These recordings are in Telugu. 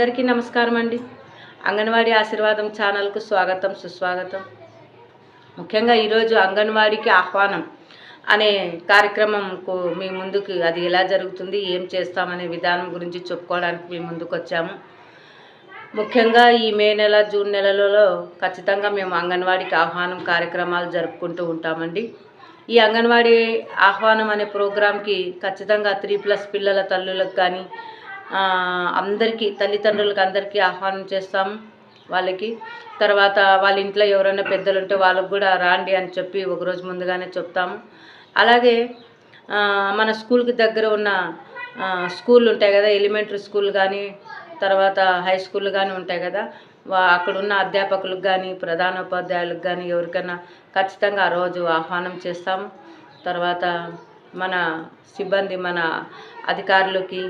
అందరికీ నమస్కారం అండి. అంగన్వాడీ ఆశీర్వాదం ఛానల్కు స్వాగతం సుస్వాగతం. ముఖ్యంగా ఈరోజు అంగన్వాడీకి ఆహ్వానం అనే కార్యక్రమంకు మీ ముందుకు అది ఎలా జరుగుతుంది ఏం చేస్తామనే విధానం గురించి చెప్పుకోవడానికి మీ ముందుకు వచ్చాము. ముఖ్యంగా ఈ మే నెల జూన్ నెలలో ఖచ్చితంగా మేము అంగన్వాడీకి ఆహ్వానం కార్యక్రమాలు జరుపుకుంటూ ఉంటామండి. ఈ అంగన్వాడీ ఆహ్వానం అనే ప్రోగ్రాంకి ఖచ్చితంగా త్రీ ప్లస్ పిల్లల తల్లులకు కానీ అందరికీ తల్లిదండ్రులకు అందరికీ ఆహ్వానం చేస్తాం వాళ్ళకి. తర్వాత వాళ్ళ ఇంట్లో ఎవరైనా పెద్దలు ఉంటే వాళ్ళకు కూడా రాండి అని చెప్పి ఒకరోజు ముందుగానే చెప్తాము. అలాగే మన స్కూల్కి దగ్గర ఉన్న స్కూల్ ఉంటాయి కదా ఎలిమెంటరీ స్కూల్ కానీ తర్వాత హై స్కూల్ కానీ ఉంటాయి కదా వా అక్కడున్న అధ్యాపకులకు కానీ ప్రధానోపాధ్యాయులకు కానీ ఎవరికైనా ఖచ్చితంగా ఆ రోజు ఆహ్వానం చేస్తాము. తర్వాత మన సిబ్బంది మన అధికారులకి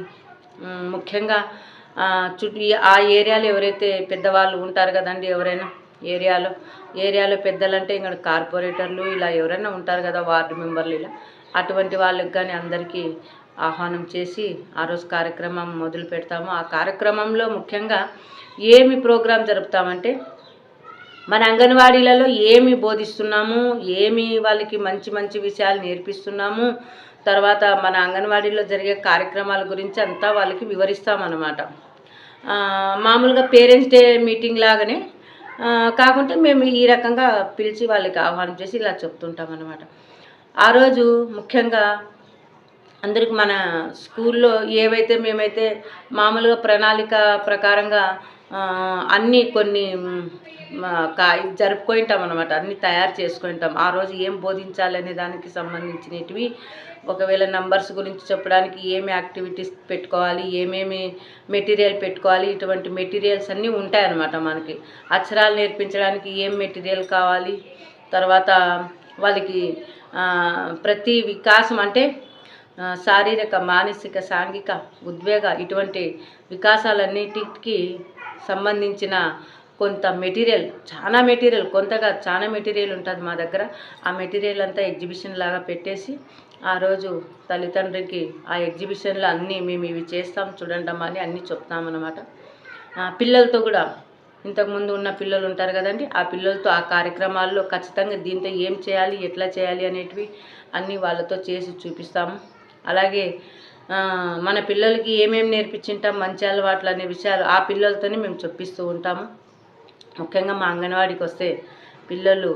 ముఖ్యంగా చుట్టూ ఆ ఏరియాలో ఎవరైతే పెద్దవాళ్ళు ఉంటారు కదండి ఎవరైనా ఏరియాలో ఏరియాలో పెద్దలంటే ఇంకా కార్పొరేటర్లు ఇలా ఎవరైనా ఉంటారు కదా వార్డు మెంబర్లు ఇలా అటువంటి వాళ్ళకి కానీ అందరికీ ఆహ్వానం చేసి ఆ రోజు కార్యక్రమం మొదలు పెడతాము. ఆ కార్యక్రమంలో ముఖ్యంగా ఏమి ప్రోగ్రాం జరుపుతామంటే మన అంగన్వాడీలలో ఏమి బోధిస్తున్నాము ఏమి వాళ్ళకి మంచి మంచి విషయాలు నేర్పిస్తున్నాము తర్వాత మన అంగన్వాడీలో జరిగే కార్యక్రమాల గురించి అంతా వాళ్ళకి వివరిస్తామన్నమాట. మామూలుగా పేరెంట్స్ డే మీటింగ్ లాగానే కాకుంటే మేము ఈ రకంగా పిలిచి వాళ్ళకి ఆహ్వానం చేసి ఇలా చెప్తుంటాం అన్నమాట ఆ రోజు ముఖ్యంగా అందరికి మన స్కూల్లో ఏవైతే మేమైతే మామూలుగా ప్రణాళిక ప్రకారంగా అన్నీ కొన్ని మా జరుపుకుంటాం అనమాట అన్నీ తయారు చేసుకుంటాం. ఆ రోజు ఏం బోధించాలనే దానికి సంబంధించినవి ఒకవేళ నంబర్స్ గురించి చెప్పడానికి ఏమి యాక్టివిటీస్ పెట్టుకోవాలి ఏమేమి మెటీరియల్ పెట్టుకోవాలి ఇటువంటి మెటీరియల్స్ అన్నీ ఉంటాయన్నమాట మనకి. అక్షరాలు నేర్పించడానికి ఏం మెటీరియల్ కావాలి తర్వాత వాళ్ళకి ప్రతి వికాసం అంటే శారీరక మానసిక సాంఘిక ఉద్వేగ ఇటువంటి వికాసాలన్నిటికి సంబంధించిన కొంత మెటీరియల్ చాలా మెటీరియల్ కొంతగా చాలా మెటీరియల్ ఉంటుంది మా దగ్గర. ఆ మెటీరియల్ అంతా ఎగ్జిబిషన్ లాగా పెట్టేసి ఆ రోజు తల్లిదండ్రికి ఆ ఎగ్జిబిషన్లో అన్నీ మేము ఇవి చేస్తాం చూడండమ్మా అని అన్నీ చెప్తామన్నమాట. పిల్లలతో కూడా ఇంతకుముందు ఉన్న పిల్లలు ఉంటారు కదండి ఆ పిల్లలతో ఆ కార్యక్రమాల్లో ఖచ్చితంగా దీంతో ఏం చేయాలి ఎట్లా చేయాలి అనేటివి అన్నీ వాళ్ళతో చేసి చూపిస్తాము. అలాగే మన పిల్లలకి ఏమేమి నేర్పించింటాం మంచి అలవాట్లు అనే విషయాలు ఆ పిల్లలతోనే మేము చెప్పిస్తూ ఉంటాము. ముఖ్యంగా మా అంగన్వాడికి వస్తే పిల్లలు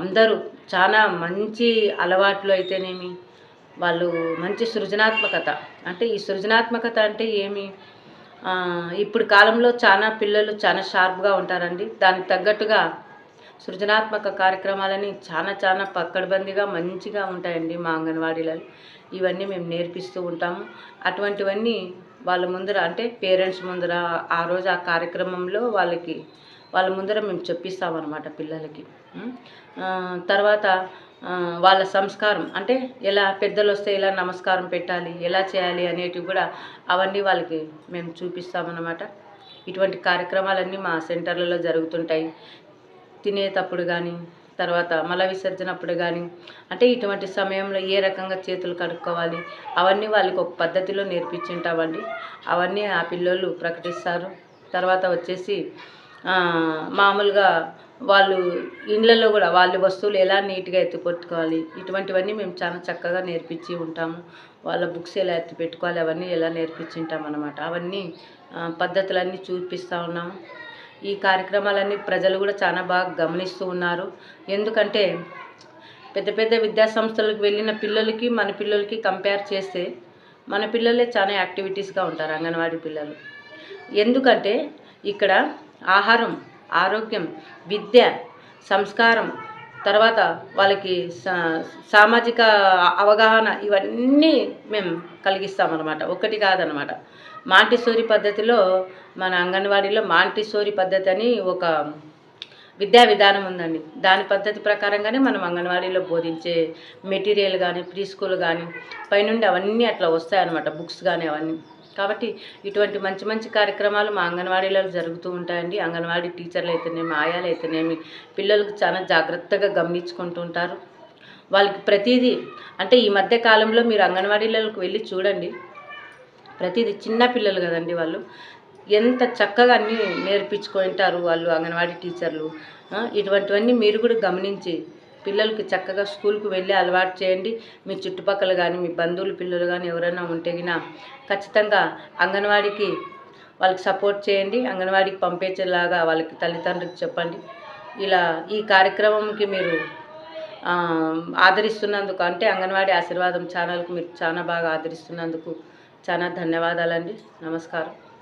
అందరూ చాలా మంచి అలవాట్లు అయితేనేమి వాళ్ళు మంచి సృజనాత్మకత. అంటే ఈ సృజనాత్మకత అంటే ఏమి? ఇప్పుడు కాలంలో చాలా పిల్లలు చాలా షార్ప్గా ఉంటారండి. దానికి తగ్గట్టుగా సృజనాత్మక కార్యక్రమాలని చాలా చాలా పక్కడబందిగా మంచిగా ఉంటాయండి మా అంగన్వాడీలలో. ఇవన్నీ మేము నేర్పిస్తూ ఉంటాము. అటువంటివన్నీ వాళ్ళ ముందర అంటే పేరెంట్స్ ముందర ఆ రోజు ఆ కార్యక్రమంలో వాళ్ళకి వాళ్ళ ముందర మేము చెప్పిస్తామన్నమాట పిల్లలకి. తర్వాత వాళ్ళ సంస్కారం అంటే ఎలా పెద్దలు వస్తే ఎలా నమస్కారం పెట్టాలి ఎలా చేయాలి అనేటివి కూడా అవన్నీ వాళ్ళకి మేము చూపిస్తామన్నమాట. ఇటువంటి కార్యక్రమాలన్నీ మా సెంటర్లలో జరుగుతుంటాయి. తినేటప్పుడు కానీ తర్వాత మల విసర్జనప్పుడు కానీ అంటే ఇటువంటి సమయంలో ఏ రకంగా చేతులు కడుక్కోవాలి? అవన్నీ వాళ్ళకి ఒక పద్ధతిలో నేర్పించుంటామండి. అవన్నీ ఆ పిల్లలు ప్రకటిస్తారు. తర్వాత వచ్చేసి మామూలుగా వాళ్ళు ఇండ్లలో కూడా వాళ్ళ వస్తువులు ఎలా నీట్గా ఎత్తిపెట్టుకోవాలి ఇటువంటివన్నీ మేము చాలా చక్కగా నేర్పించి ఉంటాము. వాళ్ళ బుక్స్ ఎలా ఎత్తి పెట్టుకోవాలి? అవన్నీ ఎలా నేర్పించి ఉంటాం అనమాట అవన్నీ పద్ధతులన్నీ చూపిస్తూ ఉన్నాము. ఈ కార్యక్రమాలన్నీ ప్రజలు కూడా చాలా బాగా గమనిస్తూ ఉన్నారు. ఎందుకంటే పెద్ద పెద్ద విద్యాసంస్థలకు వెళ్ళిన పిల్లలకి మన పిల్లలకి కంపేర్ చేస్తే మన పిల్లలే చాలా యాక్టివిటీస్గా ఉంటారు అంగన్వాడీ పిల్లలు. ఎందుకంటే ఇక్కడ ఆహారం ఆరోగ్యం విద్య సంస్కారం తర్వాత వాళ్ళకి సా- సామాజిక అవగాహన ఇవన్నీ మేము కలిగిస్తామన్నమాట. ఒకటి కాదనమాట మాంటిసోరి పద్ధతిలో మన అంగన్వాడీలో మాంటిసోరి పద్ధతి అని ఒక విద్యా విధానం ఉందండి. దాని పద్ధతి ప్రకారంగానే మనం అంగన్వాడీలో బోధించే మెటీరియల్ కానీ ప్రీ స్కూల్ కానీ పైనుండి అవన్నీ అట్లా వస్తాయన్నమాట. బుక్స్ కానీ అవన్నీ. కాబట్టి ఇటువంటి మంచి మంచి కార్యక్రమాలు మా అంగన్వాడీలలో జరుగుతూ ఉంటాయండి. అంగన్వాడీ టీచర్లు అయితేనేమి ఆయాలు అయితేనేమి పిల్లలకు చాలా జాగ్రత్తగా గమనించుకుంటూ ఉంటారు. వాళ్ళకి ప్రతిదీ అంటే ఈ మధ్య కాలంలో మీరు అంగన్వాడీలకు వెళ్ళి చూడండి. ప్రతిదీ చిన్న పిల్లలు కదండి వాళ్ళు. ఎంత చక్కగా అన్నీ నేర్పించుకుంటారు వాళ్ళు అంగన్వాడీ టీచర్లు. ఇటువంటివన్నీ మీరు కూడా గమనించి పిల్లలకి చక్కగా స్కూల్కి వెళ్ళి అలవాటు చేయండి. మీ చుట్టుపక్కల కానీ మీ బంధువులు పిల్లలు కానీ ఎవరైనా ఉంటే గినా ఖచ్చితంగా అంగన్వాడీకి వాళ్ళకి సపోర్ట్ చేయండి. అంగన్వాడీకి పంపించేలాగా వాళ్ళకి తల్లిదండ్రులకు చెప్పండి. ఇలా ఈ కార్యక్రమంకి మీరు ఆదరిస్తున్నందుకు అంటే అంగన్వాడీ ఆశీర్వాదం ఛానల్కి మీరు చాలా బాగా ఆదరిస్తున్నందుకు చాలా ధన్యవాదాలండి. నమస్కారం.